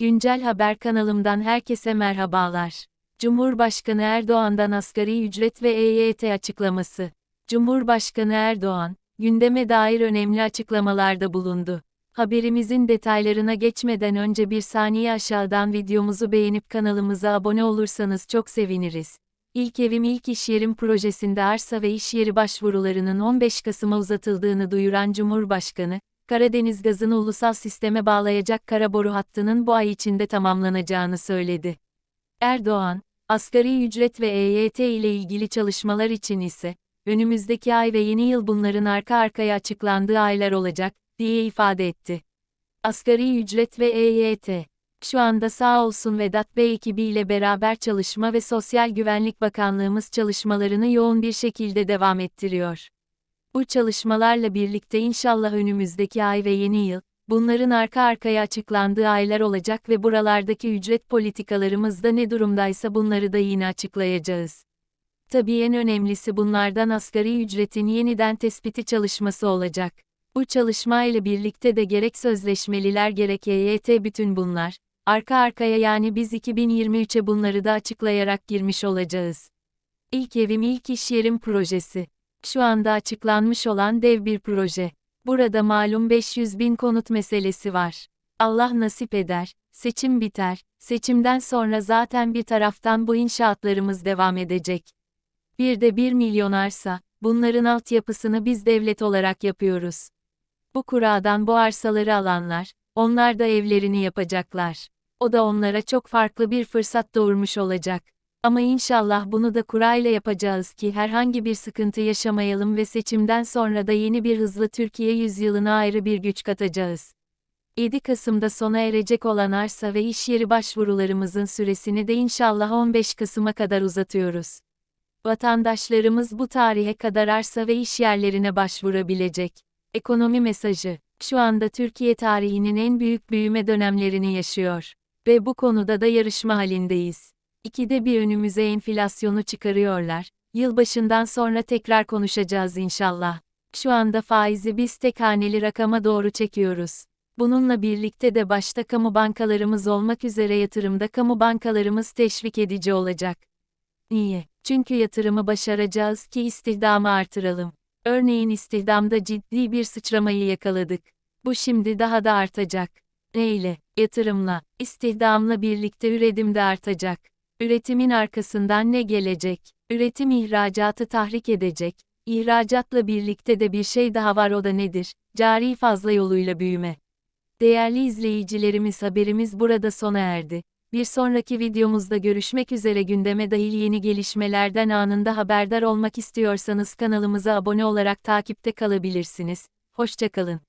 Güncel Haber kanalımdan herkese merhabalar. Cumhurbaşkanı Erdoğan'dan asgari ücret ve EYT açıklaması. Cumhurbaşkanı Erdoğan, gündeme dair önemli açıklamalarda bulundu. Haberimizin detaylarına geçmeden önce bir saniye aşağıdan videomuzu beğenip kanalımıza abone olursanız çok seviniriz. İlk Evim İlk İş Yerim projesinde arsa ve iş yeri başvurularının 15 Kasım'a uzatıldığını duyuran Cumhurbaşkanı, Karadeniz gazını ulusal sisteme bağlayacak kara boru hattının bu ay içinde tamamlanacağını söyledi. Erdoğan, asgari ücret ve EYT ile ilgili çalışmalar için ise, önümüzdeki ay ve yeni yıl bunların arka arkaya açıklandığı aylar olacak, diye ifade etti. Asgari ücret ve EYT şu anda sağ olsun Vedat Bey ekibiyle beraber Çalışma ve Sosyal Güvenlik Bakanlığımız çalışmalarını yoğun bir şekilde devam ettiriyor. Bu çalışmalarla birlikte inşallah önümüzdeki ay ve yeni yıl, bunların arka arkaya açıklandığı aylar olacak ve buralardaki ücret politikalarımız da ne durumdaysa bunları da yine açıklayacağız. Tabii en önemlisi bunlardan asgari ücretin yeniden tespiti çalışması olacak. Bu çalışmayla birlikte de gerek sözleşmeliler gerek EYT bütün bunlar, arka arkaya yani biz 2023'e bunları da açıklayarak girmiş olacağız. İlk evim ilk iş yerim projesi. Şu anda açıklanmış olan dev bir proje. Burada malum 500 bin konut meselesi var. Allah nasip eder, seçim biter, seçimden sonra zaten bir taraftan bu inşaatlarımız devam edecek. Bir de 1 milyon arsa, bunların altyapısını biz devlet olarak yapıyoruz. Bu kuradan bu arsaları alanlar, onlar da evlerini yapacaklar. O da onlara çok farklı bir fırsat doğurmuş olacak. Ama inşallah bunu da kurayla yapacağız ki herhangi bir sıkıntı yaşamayalım ve seçimden sonra da yeni bir hızlı Türkiye yüzyılına ayrı bir güç katacağız. 7 Kasım'da sona erecek olan arsa ve iş yeri başvurularımızın süresini de inşallah 15 Kasım'a kadar uzatıyoruz. Vatandaşlarımız bu tarihe kadar arsa ve iş yerlerine başvurabilecek. Ekonomi mesajı. Şu anda Türkiye tarihinin en büyük büyüme dönemlerini yaşıyor. Ve bu konuda da yarışma halindeyiz. İkide bir önümüze enflasyonu çıkarıyorlar. Yılbaşından sonra tekrar konuşacağız inşallah. Şu anda faizi biz tek haneli rakama doğru çekiyoruz. Bununla birlikte de başta kamu bankalarımız olmak üzere yatırımda kamu bankalarımız teşvik edici olacak. Niye? Çünkü yatırımı başaracağız ki istihdamı artıralım. Örneğin istihdamda ciddi bir sıçramayı yakaladık. Bu şimdi daha da artacak. Neyle? Yatırımla, istihdamla birlikte üretim de artacak. Üretimin arkasından ne gelecek? Üretim ihracatı tahrik edecek. İhracatla birlikte de bir şey daha var o da nedir? Cari fazla yoluyla büyüme. Değerli izleyicilerimiz haberimiz burada sona erdi. Bir sonraki videomuzda görüşmek üzere gündeme dahil yeni gelişmelerden anında haberdar olmak istiyorsanız kanalımıza abone olarak takipte kalabilirsiniz. Hoşçakalın.